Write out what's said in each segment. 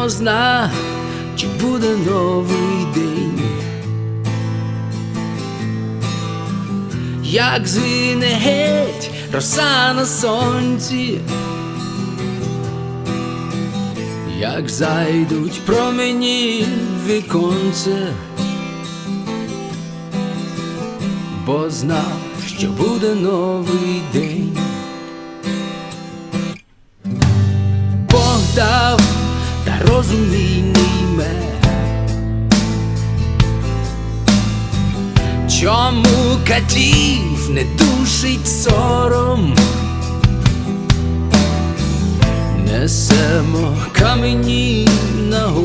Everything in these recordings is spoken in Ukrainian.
хто зна, чи буде новий день. Як звине геть роса на сонці, як зайдуть промені в віконце, бо знав, що буде новий день. Бог дав та мене. Чому катів не душить сором? Несемо камені нагору,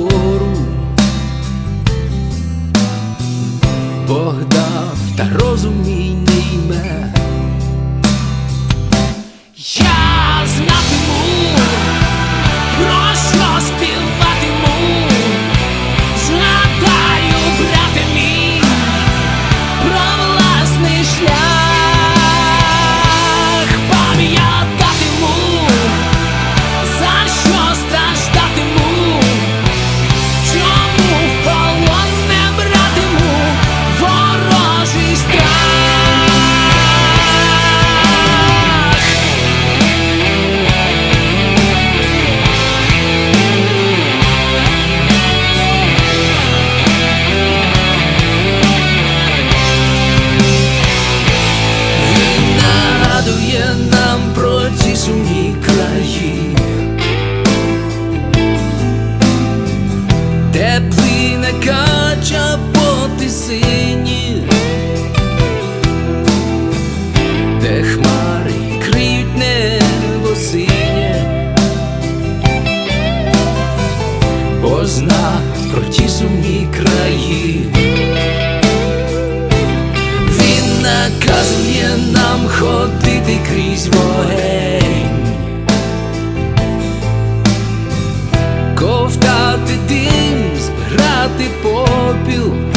ти сині, де хмари криють небо синє, позна про ті сумні краї, він наказує нам ходити крізь вогень, ковтати дим, збирати попіл.